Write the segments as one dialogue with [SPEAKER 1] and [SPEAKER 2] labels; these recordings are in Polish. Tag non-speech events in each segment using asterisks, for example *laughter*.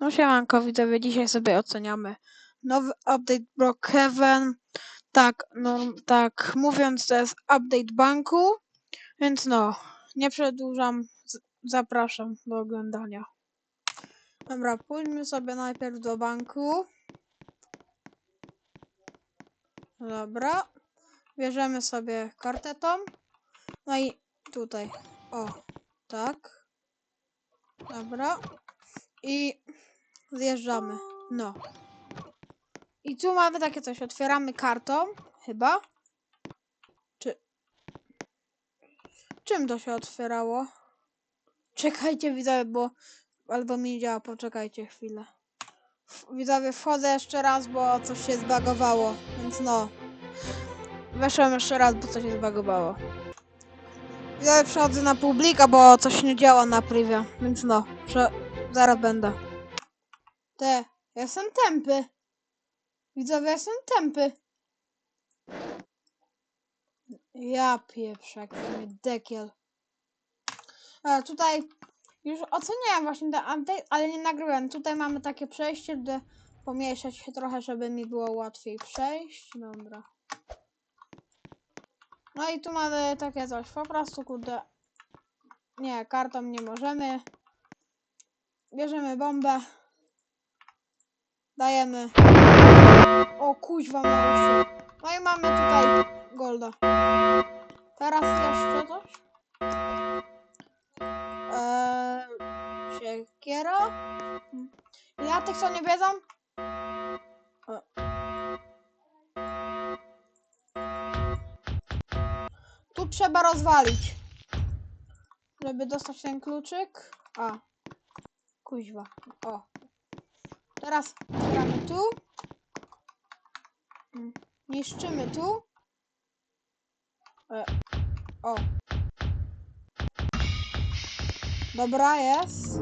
[SPEAKER 1] No siemanko widzowie, dzisiaj sobie oceniamy nowy update Brookhaven. Tak, no tak mówiąc to jest update banku, więc no, nie przedłużam, zapraszam do oglądania. Dobra, pójdźmy sobie najpierw do banku. Dobra, bierzemy sobie kartę tą. No i tutaj, o, tak. Dobra. I zjeżdżamy. No. I tu mamy takie coś. Otwieramy kartą, chyba. Czy. Czym to się otwierało? Czekajcie, widzowie, bo. Albo mi nie działa, poczekajcie chwilę. Widzowie, wchodzę jeszcze raz, bo coś się zbagowało. Więc no. Weszłem jeszcze raz, bo coś się zbagowało. Widzowie, przechodzę na publika, bo coś nie działa na privie. Więc no. Prze... Zaraz będę. Te, ja jestem tępy. Widzowie, ja jestem tępy. Ja mnie dekiel. A, tutaj już oceniałem właśnie ten update, ale nie nagrywałem. Tutaj mamy takie przejście, gdy pomniejszać się trochę, żeby mi było łatwiej przejść. Dobra. No i tu mamy takie coś. Po prostu, kurde. Nie, kartą nie możemy. Bierzemy bombę. Dajemy. O kuźwa mało No i mamy tutaj golda. Teraz jeszcze coś. Eee, siekiera. Na tych co nie wiedzą. Tu trzeba rozwalić. Żeby dostać ten kluczyk. A. Kuźwa. O. Teraz otwieramy tu. Mm, Niszczymy tu. E, o. Dobra, jest.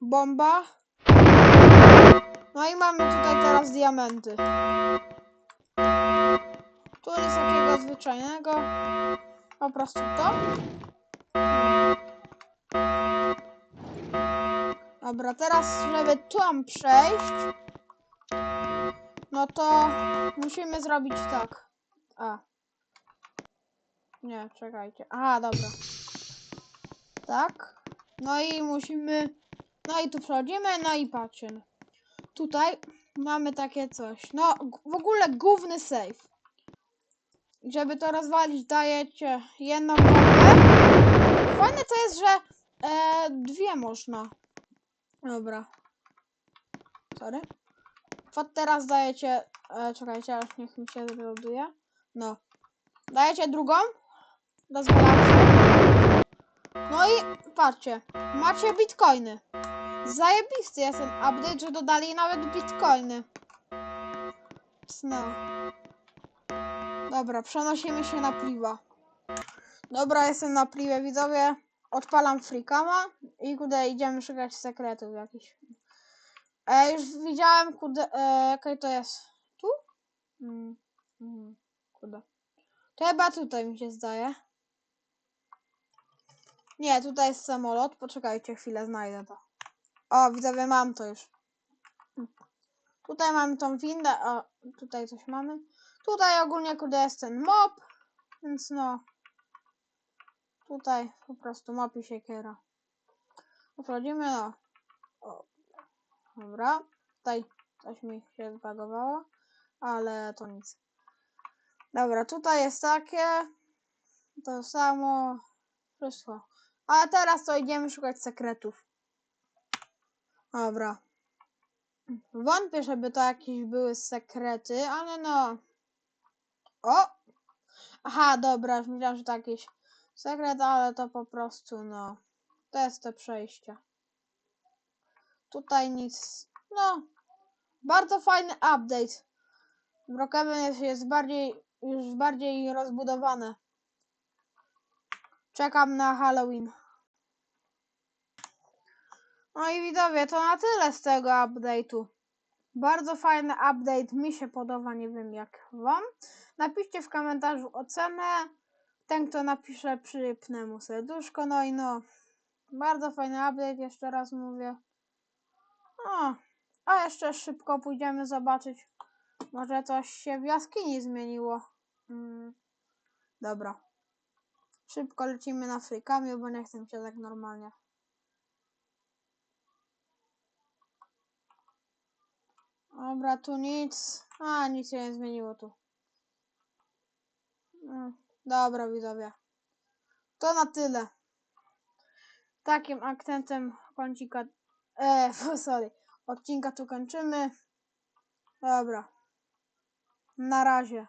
[SPEAKER 1] Bomba. No i mamy tutaj teraz diamenty. Tu nic takiego zwyczajnego. Po prostu to. Dobra, teraz żeby tam przejść, no to musimy zrobić tak. A. Nie, czekajcie. Aha, dobra. Tak. No i musimy... No i tu przechodzimy, no i patrzcie. Tutaj mamy takie coś. No, w ogóle główny save. Żeby to rozwalić, dajecie jedną bombę. Fajne to jest, że e, dwie można. Dobra. Sorry. Pod teraz dajecie. E, czekajcie, aż niech mi się zreloaduje. No. Dajecie drugą. No i patrzcie. Macie bitcoiny. Zajebisty jest ten update, że dodali nawet bitcoiny. No. Dobra, przenosimy się na pliwa. Dobra, jestem na pliwie, widzowie. Odpalam freakama i kudę idziemy szukać sekretów jakichś. E, już widziałem, kudę, e, to jest. Tu? Mm, mm, kudę. Chyba tutaj mi się zdaje. Nie, tutaj jest samolot. Poczekajcie chwilę, znajdę to. O, widzowie, mam to już. Tutaj mamy tą windę. O, tutaj coś mamy. Tutaj ogólnie kudę jest ten mob. Więc no. Tutaj po prostu mop i siekiera. Wchodzimy no. O. Dobra. Tutaj coś mi się zbagowało. Ale to nic. Dobra, tutaj jest takie. To samo. Wszystko. A teraz to idziemy szukać sekretów. Dobra. Wątpię, żeby to jakieś były sekrety, ale no. O! Aha, dobra, już myślałam, że to jakiś sekret, ale to po prostu, no. To jest te przejście. Tutaj nic. No. Bardzo fajny update. Brookhaven jest, jest bardziej, już bardziej rozbudowane. Czekam na Halloween. No i widzowie, to na tyle z tego update'u. Bardzo fajny update, mi się podoba, nie wiem jak wam. Napiszcie w komentarzu ocenę. Ten, kto napisze, przypnę mu serduszko. No i no, bardzo fajny update, jeszcze raz mówię. A, a jeszcze szybko pójdziemy zobaczyć. Może coś się w jaskini zmieniło. Mm, dobra. Szybko lecimy na frykami, bo nie chcę się tak normalnie. Dobra, tu nic. A, nic się nie zmieniło tu. Mm, Dobra, widzowie. To na tyle. Takim akcentem kącika. E, *laughs* sorry. Odcinka tu kończymy. Dobra. Na razie.